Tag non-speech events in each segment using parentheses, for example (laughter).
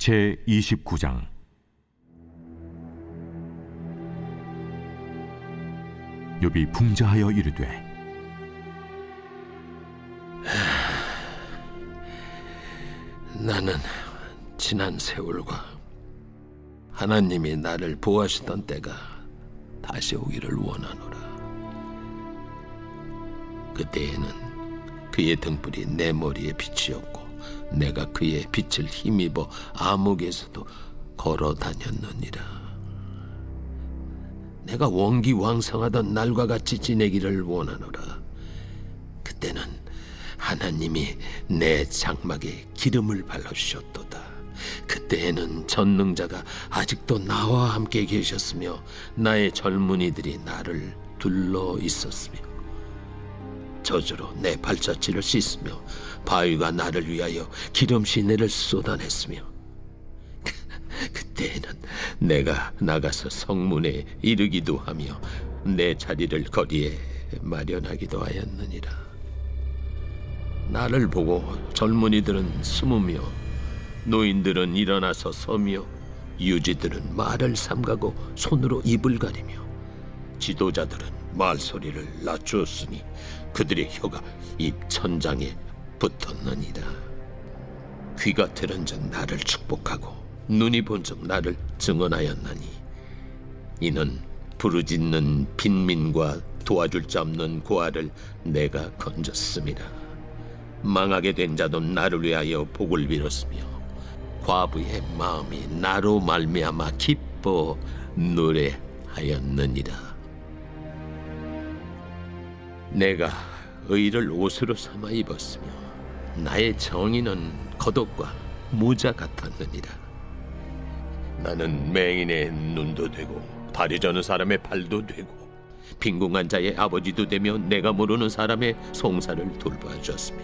제 29장 욥이 풍자하여 이르되 나는 지난 세월과 하나님이 나를 보호하시던 때가 다시 오기를 원하노라. 그때에는 그의 등불이 내 머리에 빛이었고 내가 그의 빛을 힘입어 암흑에서도 걸어 다녔느니라. 내가 원기왕성하던 날과 같이 지내기를 원하노라. 그때는 하나님이 내 장막에 기름을 발라주셨도다. 그때에는 전능자가 아직도 나와 함께 계셨으며 나의 젊은이들이 나를 둘러 있었으며 저주로 내 발자취를 씻으며 바위가 나를 위하여 기름 시내를 쏟아냈으며 (laughs) 그때에는 내가 나가서 성문에 이르기도 하며 내 자리를 거리에 마련하기도 하였느니라. 나를 보고 젊은이들은 숨으며 노인들은 일어나서 서며 유지들은 말을 삼가고 손으로 입을 가리며 지도자들은 말소리를 낮추었으니 그들의 혀가 입 천장에 붙었느니라 귀가 들은즉 나를 축복하고 눈이 본즉 나를 증언하였나니 이는 부르짖는 빈민과 도와줄 자 없는 고아를 내가 건졌습니다. 망하게 된 자도 나를 위하여 복을 빌었으며 과부의 마음이 나로 말미암아 기뻐 노래하였느니라. 내가 의를 옷으로 삼아 입었으며 나의 정의는 겉옷과 모자 같았느니라. 나는 맹인의 눈도 되고 다리 저는 사람의 발도 되고 빈궁한 자의 아버지도 되며 내가 모르는 사람의 송사를 돌봐 주었으며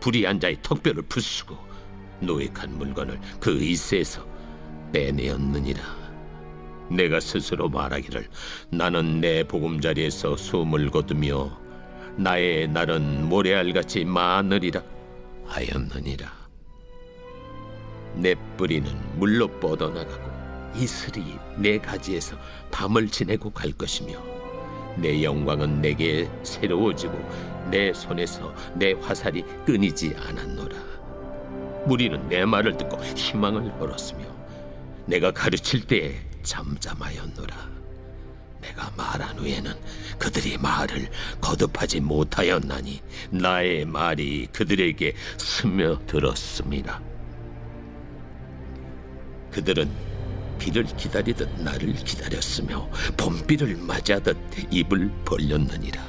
불의한 자의 턱뼈를 부수고 노획한 물건을 그 이세에서 빼내었느니라 내가 스스로 말하기를 나는 내 보금자리에서 숨을 거두며 나의 날은 모래알같이 많으리라 하였느니라. 내 뿌리는 물로 뻗어나가고 이슬이 내 가지에서 밤을 지내고 갈 것이며 내 영광은 내게 새로워지고 내 손에서 내 화살이 끊이지 않았노라. 무리는 내 말을 듣고 희망을 벌었으며 내가 가르칠 때에 잠잠하였노라 내가 말한 후에는 그들이 말을 거듭하지 못하였나니 나의 말이 그들에게 스며들었습니다 그들은 비를 기다리듯 나를 기다렸으며 봄비를 맞이하듯 입을 벌렸느니라.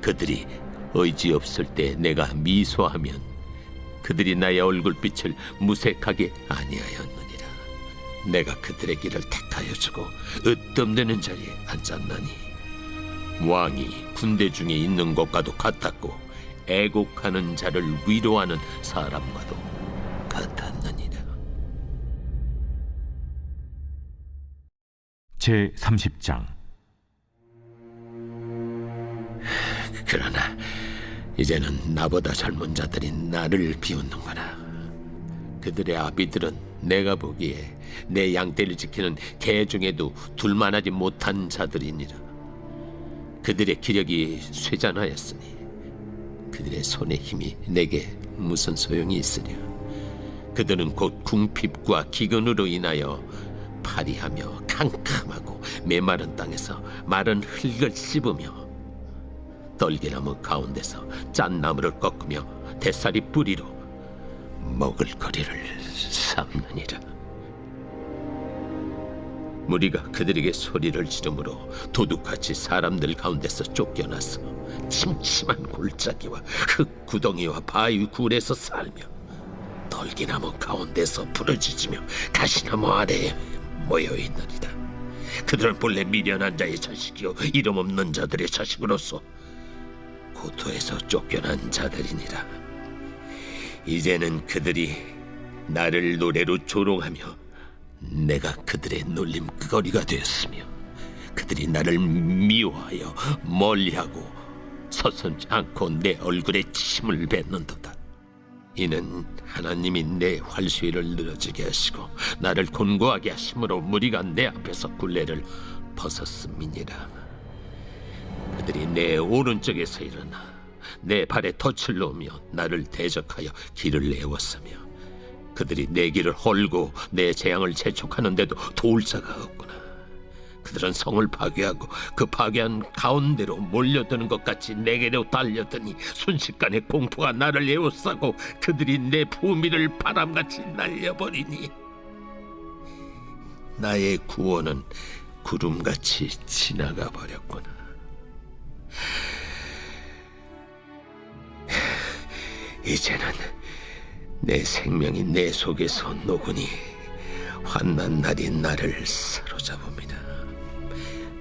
그들이 의지 없을 때 내가 미소하면 그들이 나의 얼굴빛을 무색하게 아니하였느니라. 내가 그들의 길을 택하여 주고 으뜸되는 자리에 앉았나니 왕이 군대 중에 있는 것과도 같았고 애곡하는 자를 위로하는 사람과도 같았느니라. 제 30장 그러나 이제는 나보다 젊은 자들이 나를 비웃는구나. 그들의 아비들은 내가 보기에 내 양떼를 지키는 개 중에도 둘만하지 못한 자들이니라. 그들의 기력이 쇠잔하였으니 그들의 손의 힘이 내게 무슨 소용이 있으랴. 그들은 곧 궁핍과 기근으로 인하여 파리하며 캄캄하고 메마른 땅에서 마른 흙을 씹으며 떨기나무 가운데서 짠 나무를 꺾으며 대사리 뿌리로 먹을 거리를 삼느니라. 무리가 그들에게 소리를 지르므로 도둑같이 사람들 가운데서 쫓겨나서 침침한 골짜기와 흙 구덩이와 바위 굴에서 살며 떨기나무 가운데서 부러지지며 가시나무 아래에 모여 있느니라. 그들은 본래 미련한 자의 자식이요 이름 없는 자들의 자식으로서 고토에서 쫓겨난 자들이니라. 이제는 그들이 나를 노래로 조롱하며 내가 그들의 놀림거리가 되었으며 그들이 나를 미워하여 멀리하고 서슴지 않고 내 얼굴에 침을 뱉는도다. 이는 하나님이 내 활수위를 늘어지게 하시고 나를 곤고하게 하심으로 무리가 내 앞에서 굴레를 벗었음이니라 그들이 내 오른쪽에서 일어나 내 발에 덫을 놓으며 나를 대적하여 길을 내었으며 그들이 내 길을 헐고 내 재앙을 재촉하는데도 도울 자가 없구나 그들은 성을 파괴하고 그 파괴한 가운데로 몰려드는 것 같이 내게로 달려드니 순식간에 공포가 나를 에워싸고 그들이 내 부미를 바람같이 날려버리니 나의 구원은 구름같이 지나가 버렸구나. 이제는 내 생명이 내 속에서 녹으니 환난 날이 나를 사로잡습니다.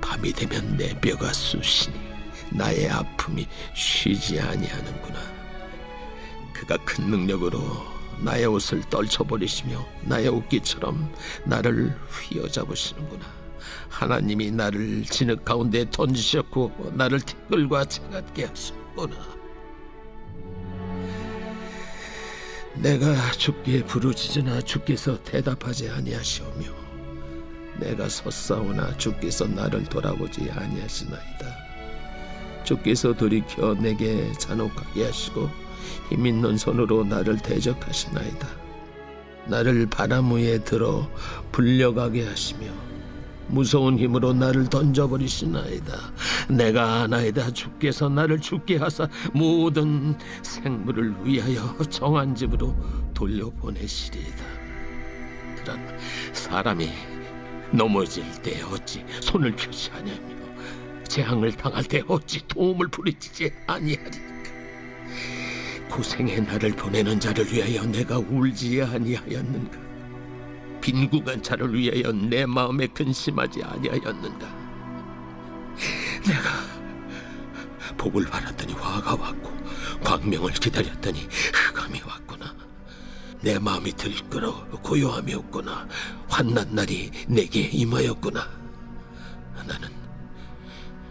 밤이 되면 내 뼈가 쑤시니 나의 아픔이 쉬지 아니하는구나. 그가 큰 능력으로 나의 옷을 떨쳐버리시며 나의 옷깃처럼 나를 휘어잡으시는구나. 하나님이 나를 진흙 가운데 던지셨고 나를 티끌과 채같게 하셨구나. 내가 주께 부르짖으나 주께서 대답하지 아니하시오며 내가 섰사오나 주께서 나를 돌아보지 아니하시나이다. 주께서 돌이켜 내게 잔혹하게 하시고 힘 있는 손으로 나를 대적하시나이다. 나를 바람 위에 들어 불려가게 하시며 무서운 힘으로 나를 던져버리시나이다. 내가 아나이다. 주께서 나를 죽게 하사 모든 생물을 위하여 정한 집으로 돌려보내시리이다. 그러나 사람이 넘어질 때 어찌 손을 아니하며 재앙을 당할 때 어찌 도움을 부르짖지 아니하리까 고생의 나를 보내는 자를 위하여 내가 울지 아니하였는가 빈궁한 자를 위하여 내 마음에 근심하지 아니하였는가? 내가 복을 바랐더니 화가 왔고 광명을 기다렸더니 흑암이 왔구나. 내 마음이 들끓어 고요함이 없구나. 환난 날이 내게 임하였구나. 나는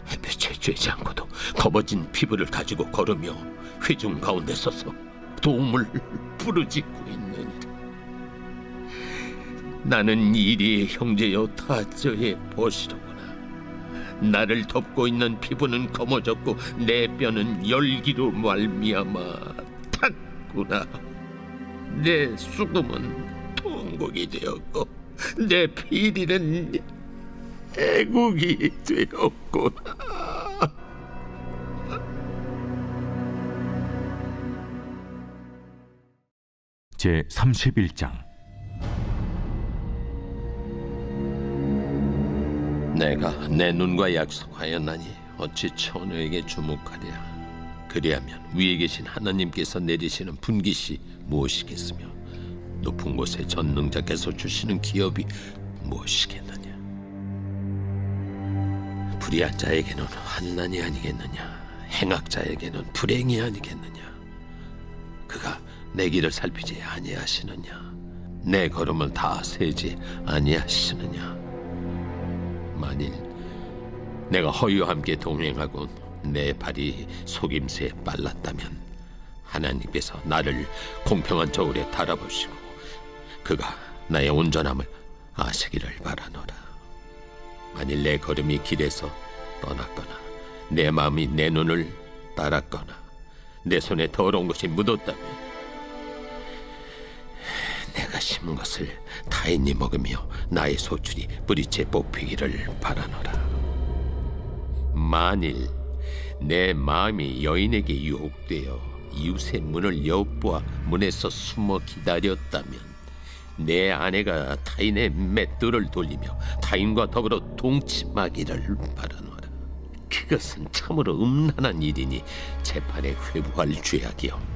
햇볕에 쬐지 않고도 검어진 피부를 가지고 걸으며 회중 가운데 서서 도움을 부르짖고 있느니라 나는 이리의 형제여 타저의 보시로구나. 나를 덮고 있는 피부는 검어졌고 내 뼈는 열기로 말미암아 탔구나. 내 수금은 통곡이 되었고 내 피리는 애국이 되었구나. 제 31장 내가 내 눈과 약속하였나니 어찌 처녀에게 주목하랴? 그리하면 위에 계신 하나님께서 내리시는 분깃이 무엇이겠으며 높은 곳에 전능자께서 주시는 기업이 무엇이겠느냐? 불의한 자에게는 환난이 아니겠느냐? 행악자에게는 불행이 아니겠느냐? 그가 내 길을 살피지 아니하시느냐? 내 걸음을 다 세지 아니하시느냐 만일 내가 허위와 함께 동행하고 내 발이 속임새에 빨랐다면 하나님께서 나를 공평한 저울에 달아보시고 그가 나의 온전함을 아시기를 바라노라. 만일 내 걸음이 길에서 떠났거나 내 마음이 내 눈을 따랐거나 내 손에 더러운 것이 묻었다면 내가 심은 것을 타인이 먹으며 나의 소출이 뿌리째 뽑히기를 바라노라. 만일 내 마음이 여인에게 유혹되어 이웃의 문을 엿보아 문에서 숨어 기다렸다면 내 아내가 타인의 맷돌을 돌리며 타인과 더불어 동침하기를 바라노라. 그것은 참으로 음란한 일이니 재판에 회부할 죄악이요.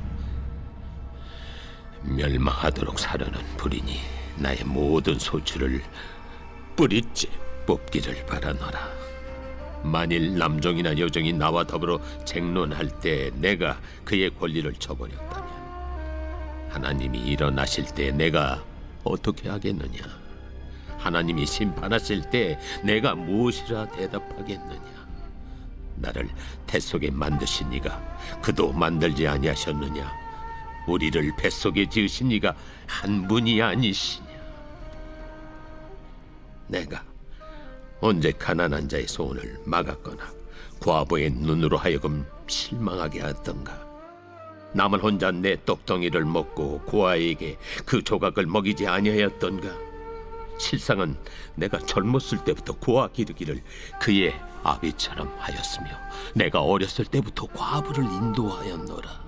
멸망하도록 사려는 불이니 나의 모든 소출을 뿌리째 뽑기를 바라노라. 만일 남종이나 여종이 나와 더불어 쟁론할 때 내가 그의 권리를 저버렸다면 하나님이 일어나실 때 내가 어떻게 하겠느냐? 하나님이 심판하실 때 내가 무엇이라 대답하겠느냐? 나를 태 속에 만드신 이가 그도 만들지 아니하셨느냐? 우리를 뱃속에 지으신 이가 한 분이 아니시냐? 내가 언제 가난한 자의 소원을 막았거나 과부의 눈으로 하여금 실망하게 했던가? 남은 혼자 내 떡덩이를 먹고 고아에게 그 조각을 먹이지 아니하였던가? 실상은 내가 젊었을 때부터 고아 기르기를 그의 아비처럼 하였으며 내가 어렸을 때부터 과부를 인도하였노라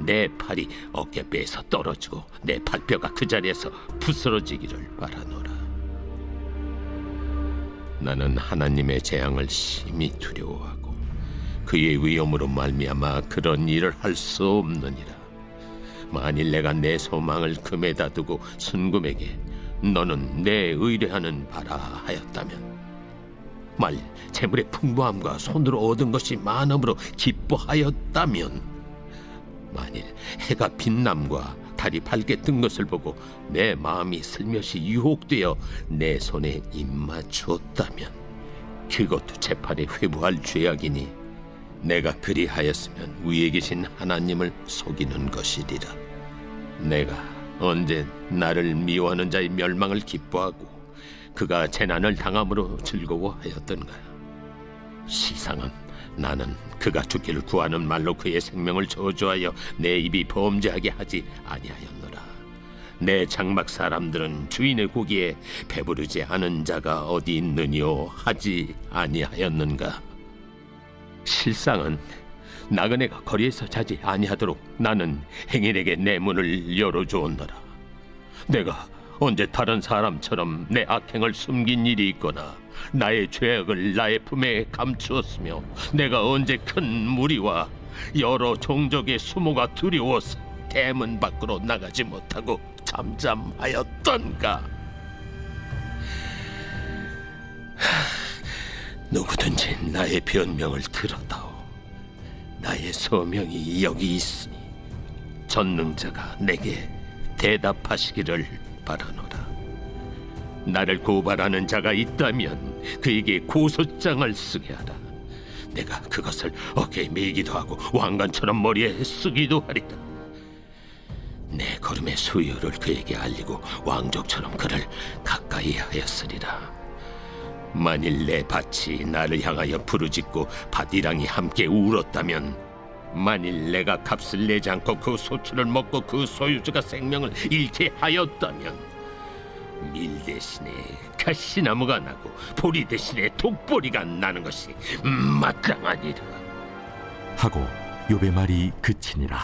내 팔이 어깨뼈에서 떨어지고 내 팔뼈가 그 자리에서 부스러지기를 바라노라. 나는 하나님의 재앙을 심히 두려워하고 그의 위엄으로 말미암아 그런 일을 할 수 없느니라. 만일 내가 내 소망을 금에다 두고 순금에게 너는 내 의뢰하는 바라 하였다면 말 재물의 풍부함과 손으로 얻은 것이 많음으로 기뻐하였다면 만일 해가 빛남과 달이 밝게 뜬 것을 보고 내 마음이 슬며시 유혹되어 내 손에 입맞추었다면 그것도 재판에 회부할 죄악이니 내가 그리하였으면 위에 계신 하나님을 속이는 것이리라. 내가 언제 나를 미워하는 자의 멸망을 기뻐하고 그가 재난을 당함으로 즐거워하였던가? 시상은 나는 그가 죽기를 구하는 말로 그의 생명을 저주하여 내 입이 범죄하게 하지 아니하였노라. 내 장막 사람들은 주인의 고기에 배부르지 않은 자가 어디 있느뇨 하지 아니하였는가. 실상은 나그네가 거리에서 자지 아니하도록 나는 행인에게 내 문을 열어주었노라. 내가 언제 다른 사람처럼 내 악행을 숨긴 일이 있거나 나의 죄악을 나의 품에 감추었으며 내가 언제 큰 무리와 여러 종족의 수모가 두려워서 대문 밖으로 나가지 못하고 잠잠하였던가 하, 누구든지 나의 변명을 들어다오 나의 소명이 여기 있으니 전능자가 내게 대답하시기를 바라노라. 나를 고발하는 자가 있다면 그에게 고소장을 쓰게 하라. 내가 그것을 어깨에 메기도 하고 왕관처럼 머리에 쓰기도 하리라. 내 걸음의 수요를 그에게 알리고 왕족처럼 그를 가까이 하였으리라. 만일 내 밭이 나를 향하여 부르짖고 밭이랑이 함께 울었다면 만일 내가 값을 내지 않고 그 소출을 먹고 그 소유주가 생명을 잃게 하였다면 밀 대신에 가시나무가 나고 보리 대신에 독보리가 나는 것이 마땅하니라. 하고 욥의 말이 그치니라.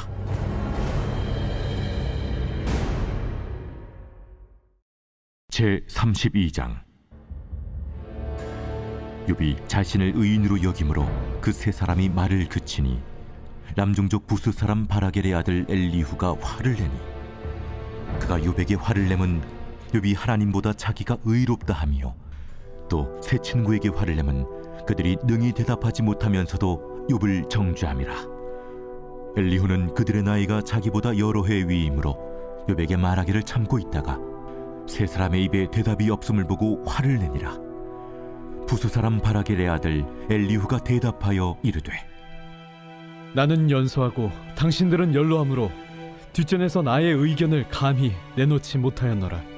제 32장. 욥이 자신을 의인으로 여김으로 그 세 사람이 말을 그치니 남종족 부스 사람 바라겔의 아들 엘리후가 화를 내니 그가 욥에게 화를 내면 욥이 하나님보다 자기가 의롭다 하며 또세 친구에게 화를 내면 그들이 능히 대답하지 못하면서도 욥을 정죄함이라 엘리후는 그들의 나이가 자기보다 여러 해 위이므로 욥에게 말하기를 참고 있다가 세 사람의 입에 대답이 없음을 보고 화를 내니라 부수 사람 바라겔의 아들 엘리후가 대답하여 이르되 나는 연소하고 당신들은 연로함으로 뒷전에서 나의 의견을 감히 내놓지 못하였노라.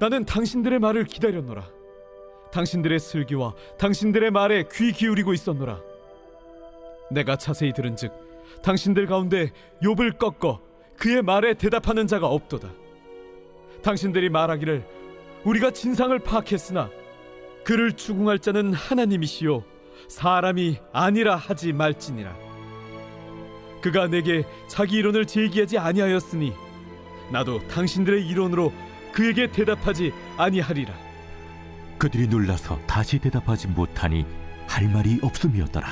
나는 당신들의 말을 기다렸노라. 당신들의 슬기와 당신들의 말에 귀 기울이고 있었노라. 내가 자세히 들은즉 당신들 가운데 욥을 꺾어 그의 말에 대답하는 자가 없도다. 당신들이 말하기를 우리가 진상을 파악했으나 그를 추궁할 자는 하나님이시요 사람이 아니라 하지 말지니라 그가 내게 자기 이론을 제기하지 아니하였으니 나도 당신들의 이론으로 그에게 대답하지 아니하리라. 그들이 놀라서 다시 대답하지 못하니 할 말이 없음이었더라.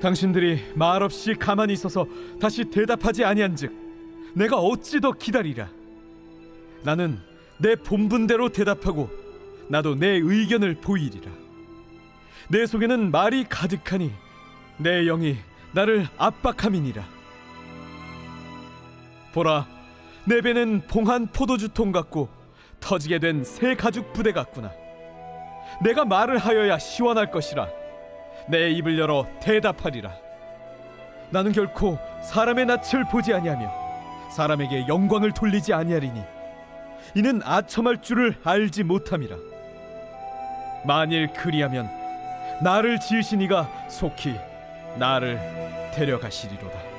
당신들이 말없이 가만히 있어서 다시 대답하지 아니한즉 내가 어찌 더 기다리랴? 나는 내 본분대로 대답하고 나도 내 의견을 보이리라. 내 속에는 말이 가득하니 내 영이 나를 압박함이니라. 보라 내 배는 봉한 포도주통 같고 터지게 된 새 가죽 부대 같구나 내가 말을 하여야 시원할 것이라 내 입을 열어 대답하리라. 나는 결코 사람의 낯을 보지 아니하며 사람에게 영광을 돌리지 아니하리니 이는 아첨할 줄을 알지 못함이라. 만일 그리하면 나를 지으신 이가 속히 나를 데려가시리로다.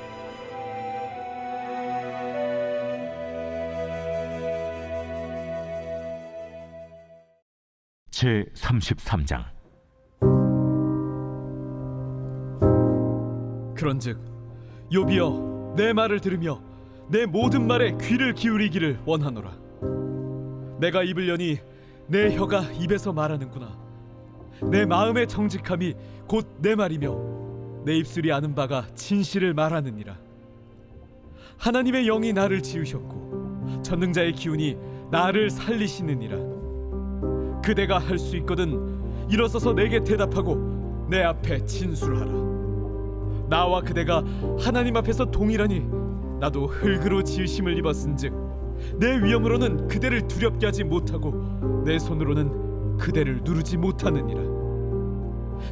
제 33장. 그런즉 요비여 내 말을 들으며 내 모든 말에 귀를 기울이기를 원하노라. 내가 입을 여니 내 혀가 입에서 말하는구나. 내 마음의 정직함이 곧 내 말이며 내 입술이 아는 바가 진실을 말하느니라. 하나님의 영이 나를 지으셨고 전능자의 기운이 나를 살리시느니라 그대가 할 수 있거든 일어서서 내게 대답하고 내 앞에 진술하라. 나와 그대가 하나님 앞에서 동일하니 나도 흙으로 지으심을 입었은즉 내 위엄으로는 그대를 두렵게 하지 못하고 내 손으로는 그대를 누르지 못하느니라.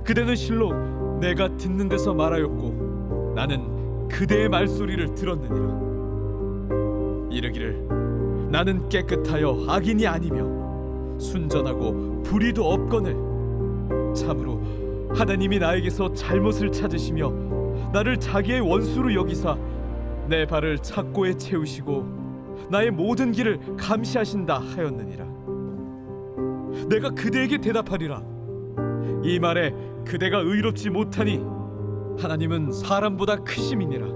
그대는 실로 내가 듣는 데서 말하였고 나는 그대의 말소리를 들었느니라. 이르기를 나는 깨끗하여 악인이 아니며 순전하고 불의도 없거늘. 참으로 하나님이 나에게서 잘못을 찾으시며 나를 자기의 원수로 여기사 내 발을 착고에 채우시고 나의 모든 길을 감시하신다 하였느니라. 내가 그대에게 대답하리라. 이 말에 그대가 의롭지 못하니 하나님은 사람보다 크심이니라.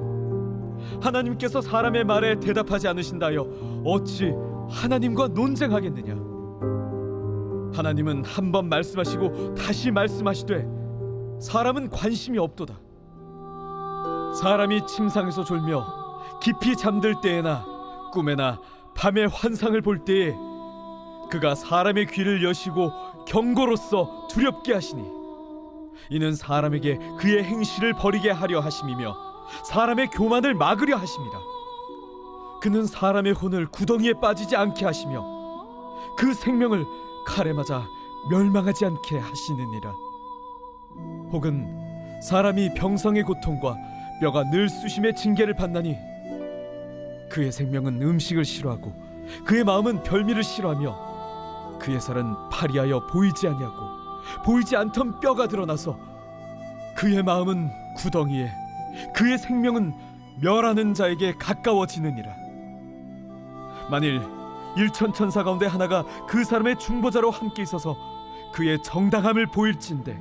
하나님께서 사람의 말에 대답하지 않으신다여 어찌 하나님과 논쟁하겠느냐 하나님은 한 번 말씀하시고 다시 말씀하시되 사람은 관심이 없도다. 사람이 침상에서 졸며 깊이 잠들 때에나 꿈에나 밤에 환상을 볼 때에 그가 사람의 귀를 여시고 경고로서 두렵게 하시니 이는 사람에게 그의 행실을 버리게 하려 하심이며 사람의 교만을 막으려 하심이라 그는 사람의 혼을 구덩이에 빠지지 않게 하시며 그 생명을 칼에 맞아 멸망하지 않게 하시느니라. 혹은 사람이 병성의 고통과 뼈가 늘 쑤심의 징계를 받나니 그의 생명은 음식을 싫어하고 그의 마음은 별미를 싫어하며 그의 살은 파리하여 보이지 아니하고 보이지 않던 뼈가 드러나서 그의 마음은 구덩이에 그의 생명은 멸하는 자에게 가까워지느니라. 만일 일천 천사 가운데 하나가 그 사람의 중보자로 함께 있어서 그의 정당함을 보일진데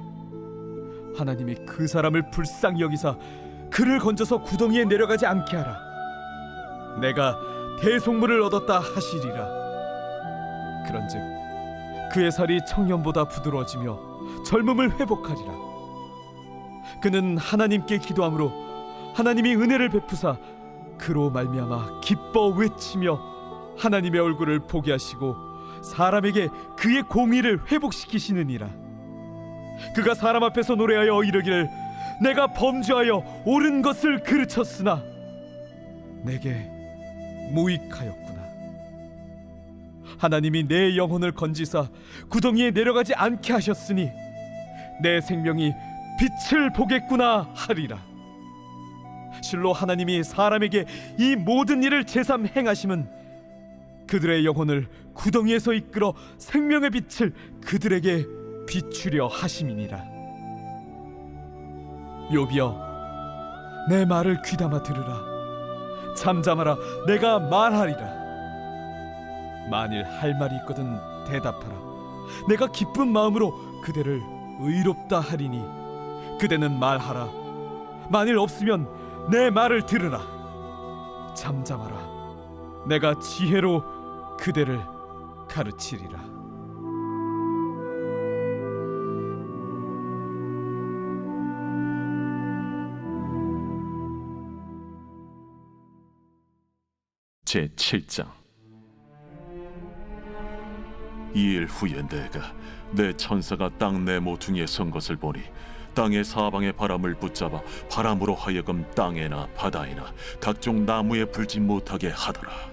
하나님이 그 사람을 불쌍히 여기사 그를 건져서 구덩이에 내려가지 않게 하라. 내가 대속물을 얻었다 하시리라. 그런즉 그의 살이 청년보다 부드러워지며 젊음을 회복하리라. 그는 하나님께 기도함으로 하나님이 은혜를 베푸사 그로 말미암아 기뻐 외치며 하나님의 얼굴을 보게 하시고 사람에게 그의 공의를 회복시키시느니라. 그가 사람 앞에서 노래하여 이르기를 내가 범죄하여 옳은 것을 그르쳤으나 내게 무익하였구나. 하나님이 내 영혼을 건지사 구덩이에 내려가지 않게 하셨으니 내 생명이 빛을 보겠구나 하리라. 실로 하나님이 사람에게 이 모든 일을 제삼 행하심은 그들의 영혼을 구덩이에서 이끌어 생명의 빛을 그들에게 비추려 하심이니라. 요비여 내 말을 귀담아 들으라 잠잠하라 내가 말하리라 만일 할 말이 있거든 대답하라. 내가 기쁜 마음으로 그대를 의롭다 하리니 그대는 말하라. 만일 없으면 내 말을 들으라. 잠잠하라. 내가 지혜로 그대를 가르치리라. 제 7장 이일 후에 내가 내 천사가 땅내 모퉁이에 선 것을 보니 땅의 사방의 바람을 붙잡아 바람으로 하여금 땅에나 바다에나 각종 나무에 불지 못하게 하더라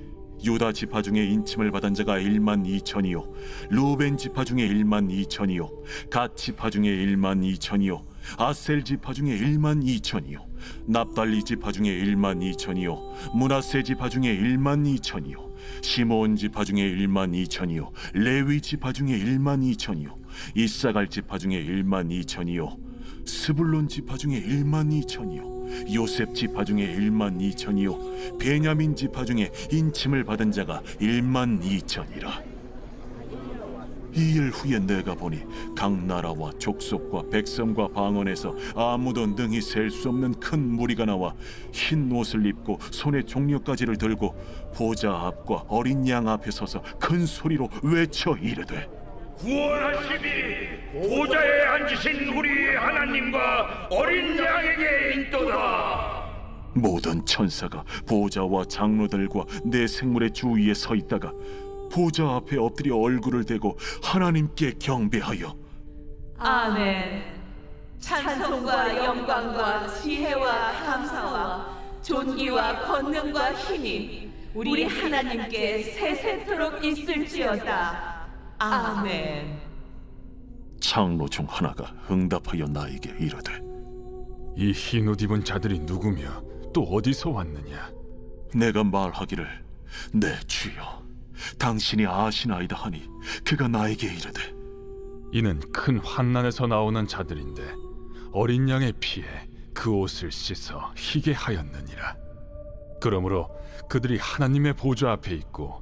유다 지파 중에 인침을 받은 자가 1만 2천이요. 루벤 지파 중에 1만 2천이요. 갓 지파 중에 1만 2천이요. 아셀 지파 중에 1만 2천이요. 납달리 지파 중에 1만 2천이요. 문하세 지파 중에 1만 2천이요. 시므온 지파 중에 1만 2천이요. 레위 지파 중에 1만 2천이요. 이사갈 지파 중에 1만 2천이요 스불론 지파 중에 1만 2천이요. 요셉 지파 중에 1만 2천이요. 베냐민 지파 중에 인침을 받은 자가 1만 2천이라. 이 일 후에 내가 보니 각 나라와 족속과 백성과 방언에서 아무도 능히 셀 수 없는 큰 무리가 나와 흰 옷을 입고 손에 종려가지를 들고 보좌 앞과 어린 양 앞에 서서 큰 소리로 외쳐 이르되 구원하시니 보좌에 앉으신 우리 하나님과 어린 양에게 인도다. 모든 천사가 보좌와 장로들과 내 생물의 주위에 서 있다가 보좌 앞에 엎드려 얼굴을 대고 하나님께 경배하여 아멘. 찬송과 영광과 지혜와 감사와 존귀와 권능과 힘이 우리 하나님께 세세토록 있을지어다. 아멘. 장로 중 하나가 응답하여 나에게 이르되 이 흰 옷 입은 자들이 누구며 또 어디서 왔느냐? 내가 말하기를 내 주여 당신이 아시나이다 하니 그가 나에게 이르되 이는 큰 환난에서 나오는 자들인데 어린 양의 피에 그 옷을 씻어 희게 하였느니라. 그러므로 그들이 하나님의 보좌 앞에 있고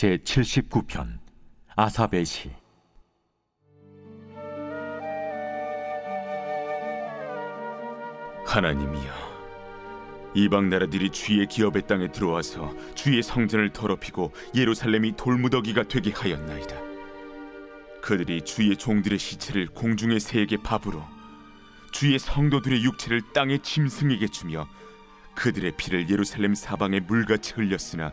제 79편 아사베 시. 하나님이여 이방 나라들이 주의 기업의 땅에 들어와서 주의 성전을 더럽히고 예루살렘이 돌무더기가 되게 하였나이다. 그들이 주의 종들의 시체를 공중의 새에게 밥으로 주의 성도들의 육체를 땅의 짐승에게 주며 그들의 피를 예루살렘 사방에 물같이 흘렸으나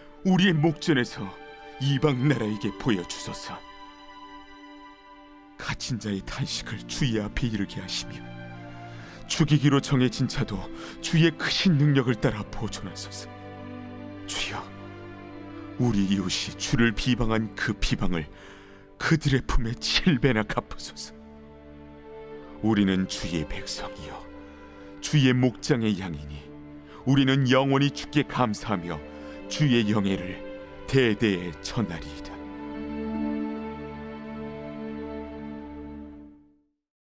우리의 목전에서 이방 나라에게 보여주소서. 갇힌 자의 탄식을 주의 앞에 이르게 하시며 죽이기로 정해진 자도 주의 크신 능력을 따라 보존하소서. 주여, 우리 이웃이 주를 비방한 그 비방을 그들의 품에 칠배나 갚으소서. 우리는 주의 백성이요 주의 목장의 양이니 우리는 영원히 주께 감사하며 주의 영예를 대대에 전하리이다.